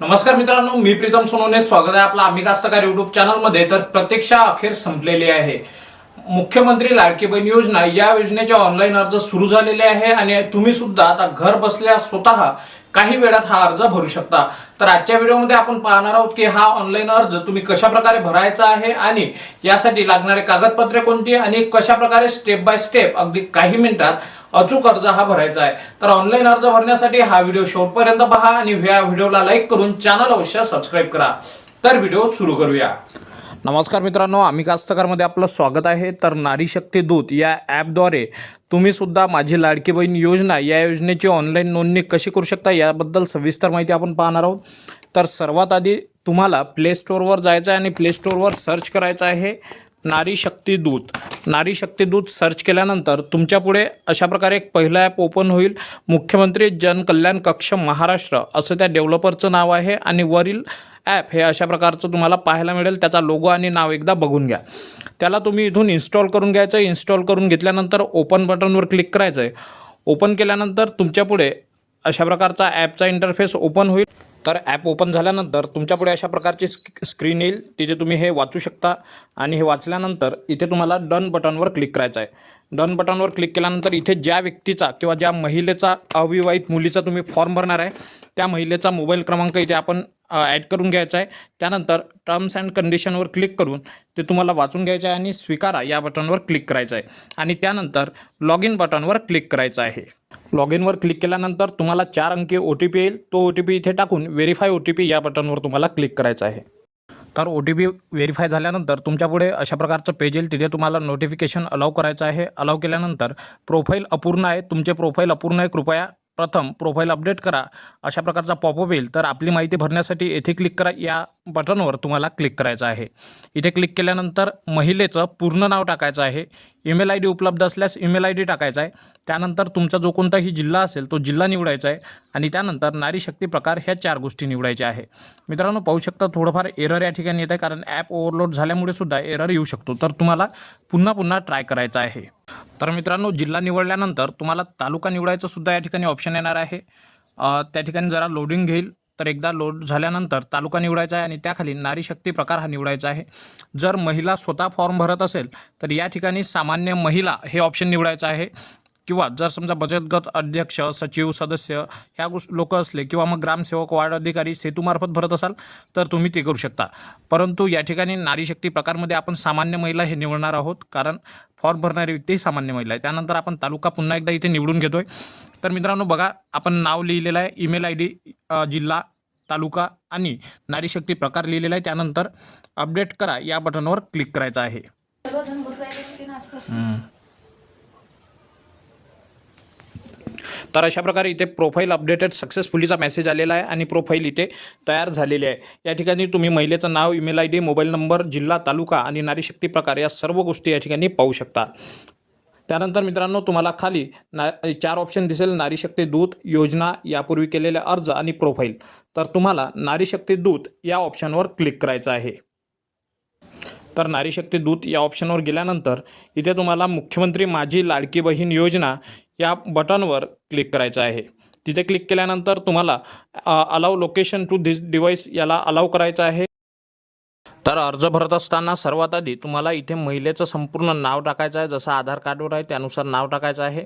नमस्कार मित्रांनो मी प्रीतम सोनवणे स्वागत आहे आपला आम्ही कास्तकार युट्यूब चॅनलमध्ये तर प्रतीक्षा अखेर संपलेली आहे. मुख्यमंत्री लाडकी बहीण योजना या योजनेचे ऑनलाईन अर्ज सुरू झालेले आहे आणि तुम्ही सुद्धा आता घर बसल्या स्वतः काही वेळात हा अर्ज भरू शकता. तर आजच्या व्हिडिओमध्ये आपण पाहणार आहोत की हा ऑनलाईन अर्ज तुम्ही कशा प्रकारे भरायचा आहे आणि यासाठी लागणारे कागदपत्रे कोणती आणि कशा प्रकारे स्टेप बाय स्टेप अगदी काही मिनिटात अचूक अर्ज हा भरायचा आहे. तर ऑनलाईन अर्ज भरण्यासाठी हा व्हिडिओ शेवटपर्यंत पहा आणि या व्हिडिओला लाईक करून चॅनल अवश्य सबस्क्राईब करा. तर व्हिडिओ सुरू करूया. नमस्कार मित्रांनो आम्ही कास्तकारमध्ये आपलं स्वागत आहे. तर नारी शक्ती दूत या ॲपद्वारे तुम्ही सुद्धा माझी लाडकी बहीण योजना या योजनेची ऑनलाईन नोंदणी कशी करू शकता याबद्दल सविस्तर माहिती आपण पाहणार आहोत. तर सर्वात आधी तुम्हाला प्ले स्टोअरवर जायचं आहे आणि प्ले स्टोअरवर सर्च करायचं आहे. नारी शक्ती दूत. नारी शक्ती दूत सर्च केल्यानंतर तुमच्यापुढे अशा प्रकारे एक पहिलं ॲप ओपन होईल. मुख्यमंत्री जनकल्याण कक्ष महाराष्ट्र असं त्या डेव्हलपरचं नाव आहे आणि वरील ॲप हे अशा प्रकारचं तुम्हाला पाहायला मिळेल. त्याचा लोगो आणि नाव एकदा बघून घ्या. त्याला तुम्ही इथून इन्स्टॉल करून घ्यायचं आहे. इन्स्टॉल करून घेतल्यानंतर ओपन बटनवर क्लिक करायचं आहे. ओपन केल्यानंतर तुमच्यापुढे अशा प्रकारचा ॲपचा इंटरफेस ओपन होईल. तर ॲप ओपन झाल्यानंतर तुमच्यापुढे अशा प्रकारची स्क स्क्रीन येईल. तिथे तुम्ही हे वाचू शकता. आणि हे वाचल्यानंतर इथे तुम्हाला डन बटनवर क्लिक करायचं आहे डन बटनवर क्लिक केल्यानंतर इथे ज्या व्यक्तीचा किंवा ज्या महिलेचा अविवाहित मुलीचा तुम्ही फॉर्म भरणार आहे त्या महिलेचा मोबाईल क्रमांक इथे आपण ॲड करून घ्यायचा आहे. त्यानंतर टर्म्स अँड कंडिशनवर क्लिक करून ते तुम्हाला वाचून घ्यायचं आहे आणि स्वीकारा या बटनवर क्लिक करायचं आहे. आणि त्यानंतर लॉग इन बटनवर क्लिक करायचं आहे. लॉग इनवर क्लिक केल्यानंतर तुम्हाला चार अंकी ओ टी पी येईल. तो ओ टी पी इथे टाकून व्हेरीफाय ओ टी पी या बटनवर तुम्हाला क्लिक करायचं आहे. तर ओ टी पी व्हेरीफाय झाल्यानंतर तुमच्यापुढे अशा प्रकारचं पेज येईल. तिथे तुम्हाला नोटिफिकेशन अलाव करायचं आहे. अलाव केल्यानंतर प्रोफाईल अपूर्ण आहे. तुमचे प्रोफाईल अपूर्ण आहे. कृपया प्रथम प्रोफाईल अपडेट करा. अशा प्रकारचा पॉपअप येईल. तर आपली माहिती भरण्यासाठी येथे क्लिक करा. या बटनवर तुम्हाला क्लिक करायचं आहे. इथे क्लिक केल्यानंतर महिलेचं पूर्ण नाव टाकायचं आहे. ईमेल आय डी उपलब्ध असल्यास ईमेल आय डी टाकायचा आहे. त्यानंतर तुमचा जो कोणताही जिल्हा असेल तो जिल्हा निवडायचा आहे आणि त्यानंतर नारी शक्ती प्रकार ह्या चार गोष्टी निवडायच्या आहे. मित्रांनो पाहू शकता थोडंफार एरर या ठिकाणी येत आहे कारण ॲप ओव्हरलोड झाल्यामुळे सुद्धा एरर येऊ शकतो. तर तुम्हाला पुन्हा पुन्हा ट्राय करायचं आहे. तर मित्रांनो जिल्हा निवडल्यानंतर तुम्हाला तालुका निवडायचं सुद्धा या ठिकाणी ऑप्शन येणार आहे. त्या ठिकाणी जरा लोडिंग घेईल. तर एकदा लोड झाल्यानंतर तालुका निवडायचा आहे आणि त्याखाली नारी शक्ती प्रकार हा निवडायचा आहे. जर महिला स्वतः फॉर्म भरत असेल तर या ठिकाणी सामान्य महिला हे ऑप्शन निवडायचं आहे. किंवा जर समजा बचत गट अध्यक्ष सचिव सदस्य ह्या गोष्ट लोक असले किंवा मग ग्रामसेवक वार्ड अधिकारी सेतूमार्फत भरत असाल तर तुम्ही ते करू शकता. परंतु या ठिकाणी नारी शक्ती प्रकारमध्ये आपण सामान्य महिला हे निवडणार आहोत कारण फॉर्म भरणारी व्यक्ती ही सामान्य महिला आहे. त्यानंतर आपण तालुका पुन्हा एकदा इथे निवडून घेतो आहे तर मित्रांनो बघा आपण नाव लिहिलेलं आहे. ईमेल आय डी जिल्हा तालुका आणि नारी शक्ती प्रकार लिहिलेला आहे. त्यानंतर अपडेट करा या बटनवर क्लिक करायचं आहे. तर अशा प्रकारे इथे प्रोफाईल अपडेटेड सक्सेसफुलीचा मेसेज आलेला आहे आणि प्रोफाईल इथे तयार झालेली आहे. या ठिकाणी तुम्ही महिलेचं नाव ईमेल आय डी मोबाईल नंबर जिल्हा तालुका आणि नारीशक्ती प्रकार या सर्व गोष्टी या ठिकाणी पाहू शकता. त्यानंतर मित्रांनो तुम्हाला खाली ना चार ऑप्शन दिसेल. नारी शक्ती दूत योजना यापूर्वी केलेले अर्ज आणि प्रोफाईल तर तुम्हाला नारी शक्ती दूत या ऑप्शनवर क्लिक करायचं आहे. तर नारी शक्ती दूत या ऑप्शनवर गेल्यानंतर इथे तुम्हाला मुख्यमंत्री माझी लाडकी बहीण योजना या बटनवर क्लिक करायचं आहे. तिथे क्लिक केल्यानंतर तुम्हाला allow location to this device याला अलाव करायचं आहे. तर अर्ज भरत असताना सर्वात आधी तुम्हाला इथे महिलेचं संपूर्ण नाव टाकायचं आहे. जसं आधार कार्डवर आहे त्यानुसार नाव टाकायचं आहे.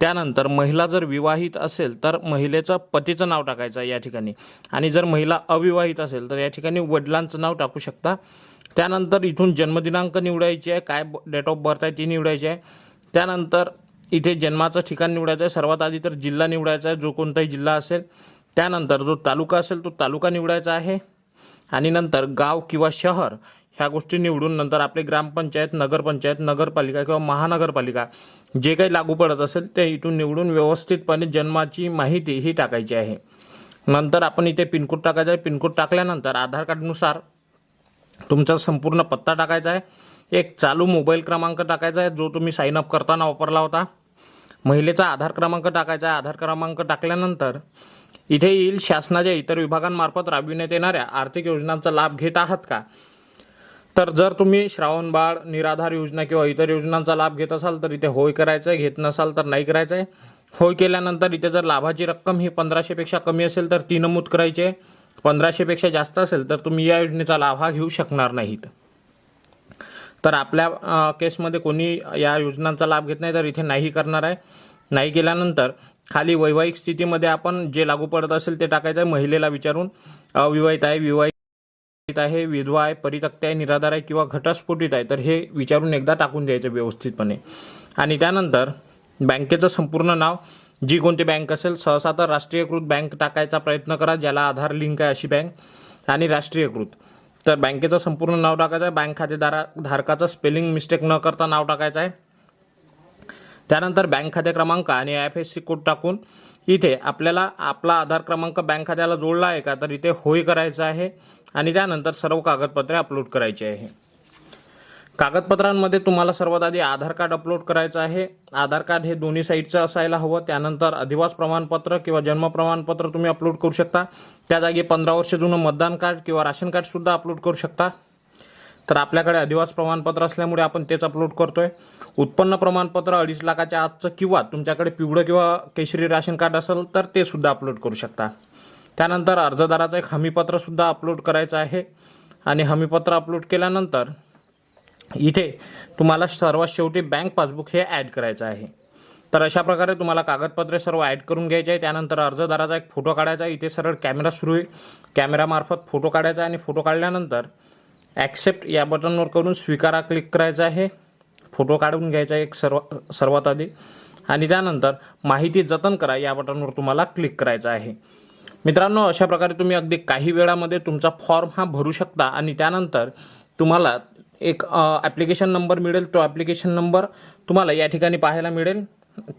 त्यानंतर महिला जर विवाहित असेल तर महिलेचं पतीचं नाव टाकायचं आहे या ठिकाणी. आणि जर महिला अविवाहित असेल तर या ठिकाणी वडिलांचं नाव टाकू शकता. त्यानंतर इथून जन्मदिनांक निवडायची आहे काय डेट ऑफ बर्थ आहे ती निवडायची आहे. त्यानंतर इथे जन्माचं ठिकाण निवडायचं आहे. सर्वात आधी तर जिल्हा निवडायचा आहे जो कोणताही जिल्हा असेल. त्यानंतर जो तालुका असेल तो तालुका निवडायचा आहे. आणि नंतर गाव किंवा शहर ह्या गोष्टी निवडून नंतर आपले ग्रामपंचायत नगरपंचायत नगरपालिका किंवा महानगरपालिका जे काही लागू पडत असेल ते इथून निवडून व्यवस्थितपणे जन्माची माहिती ही टाकायची आहे. नंतर आपण इथे पिनकोड टाकायचा आहे. पिनकोड टाकल्यानंतर आधार कार्डनुसार तुमचा संपूर्ण पत्ता टाकायचा आहे. एक चालू मोबाईल क्रमांक टाकायचा आहे. जो तुम्ही साईन अप करताना वापरला होता. महिलेचा आधार क्रमांक टाकायचा आहे. आधार क्रमांक टाकल्यानंतर इथे येईल शासनाच्या इतर विभागांमार्फत राबविण्यात येणाऱ्या आर्थिक योजनांचा लाभ घेत आहात का? तर जर तुम्ही श्रावण बाळ निराधार योजना किंवा इतर योजनांचा लाभ घेत असाल तर इथे होय करायचं आहे घेत नसाल तर नाही करायचं आहे होय केल्यानंतर इथे जर लाभाची रक्कम ही पंधराशेपेक्षा कमी असेल तर ती नमूद करायची. आहे पंधराशेपेक्षा जास्त असेल तर तुम्ही या योजनेचा लाभ हा घेऊ शकणार नाहीत. तर आपल्या केसमध्ये कोणी या योजनांचा लाभ घेत नाही तर इथे नाही करणार आहे. नाही केल्यानंतर खाली वैवाहिक स्थितीमध्ये आपण जे लागू पडत असेल ते टाकायचं आहे. महिलेला विचारून अविवाहित आहे विवाहित आहे विधवा आहे परितक्त आहे निराधार आहे किंवा घटस्फोटित आहे तर हे विचारून एकदा टाकून द्यायचं व्यवस्थितपणे. आणि त्यानंतर बँकेचं संपूर्ण नाव जी कोणती बँक असेल सहसा तर राष्ट्रीयकृत बँक टाकायचा प्रयत्न करा ज्याला आधार लिंक आहे अशी बँक आणि राष्ट्रीयकृत. तर बँकेचं संपूर्ण नाव टाकायचं आहे. बँक खातेदारा धारकाचं स्पेलिंग मिस्टेक न करता नाव टाकायचं आहे. त्यानंतर बँक खाते क्रमांक आणि I F S C code टाकून इथे आपल्याला आपला आधार क्रमांक बँक खात्याला जोडला आहे का? तर इथे होय करायचं आहे आणि त्यानंतर सर्व कागदपत्रे अपलोड करायची आहे. कागदपत्रांमध्ये तुम्हाला सर्वात आधी आधार कार्ड अपलोड करायचं आहे. आधार कार्ड हे दोन्ही साईडचं असायला हवं. त्यानंतर अधिवास प्रमाणपत्र किंवा जन्म प्रमाणपत्र तुम्ही अपलोड करू शकता. त्या जागी पंधरा वर्ष जुनं मतदान कार्ड किंवा राशन कार्डसुद्धा अपलोड करू शकता. तर आपल्याकडे अधिवास प्रमाणपत्र असल्यामुळे आपण तेच अपलोड करतोय. उत्पन्न प्रमाणपत्र अडीच लाखाच्या आजचं किंवा तुमच्याकडे पिवळं किंवा केशरी राशन कार्ड असेल तर ते सुद्धा अपलोड करू शकता. त्यानंतर अर्जदाराचं एक हमीपत्रसुद्धा अपलोड करायचं आहे. आणि हमीपत्र अपलोड केल्यानंतर इथे तुम्हाला सर्वात शेवटी बँक पासबुक हे ॲड करायचं आहे. तर अशा प्रकारे तुम्हाला कागदपत्रे सर्व ॲड करून घ्यायचे आहे. त्यानंतर अर्जदाराचा एक फोटो काढायचा आहे. इथे सरळ कॅमेरा सुरू आहे. कॅमेरामार्फत फोटो काढायचा आहे. आणि फोटो काढल्यानंतर ॲक्सेप्ट या बटनवर करून स्वीकारा क्लिक करायचं आहे. फोटो काढून घ्यायचा आहे एक सर्व सर्वात आधी. आणि त्यानंतर माहिती जतन करा या बटनवर तुम्हाला क्लिक करायचं आहे. मित्रांनो अशा प्रकारे तुम्ही अगदी काही वेळामध्ये तुमचा फॉर्म हा भरू शकता आणि त्यानंतर तुम्हाला एक ॲप्लिकेशन नंबर मिळेल. तो ॲप्लिकेशन नंबर तुम्हाला या ठिकाणी पाहायला मिळेल.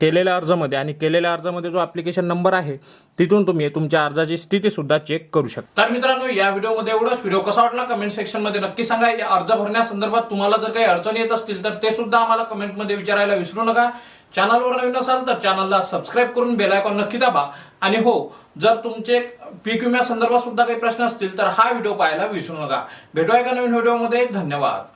केलेल्या अर्जामध्ये आणि केलेल्या अर्जामध्ये जो ॲप्लिकेशन नंबर आहे तिथून तुम्ही तुमच्या अर्जाची स्थिती सुद्धा चेक करू शकता. तर मित्रांनो या व्हिडिओमध्ये एवढंच. व्हिडिओ कसा वाटला कमेंट सेक्शनमध्ये नक्की सांगा. या अर्ज भरण्यासंदर्भात तुम्हाला जर काही अडचणी येत असतील तर ते सुद्धा आम्हाला कमेंटमध्ये विचारायला विसरू नका. चॅनलवर नवीन असाल तर चॅनलला सबस्क्राईब करून बेल आयकॉन नक्की दाबा. आणि हो जर तुमचे पीक विम्या संदर्भात सुद्धा काही प्रश्न असतील तर हा व्हिडिओ पाहायला विसरू नका. भेटूया एका नवीन व्हिडिओमध्ये. धन्यवाद.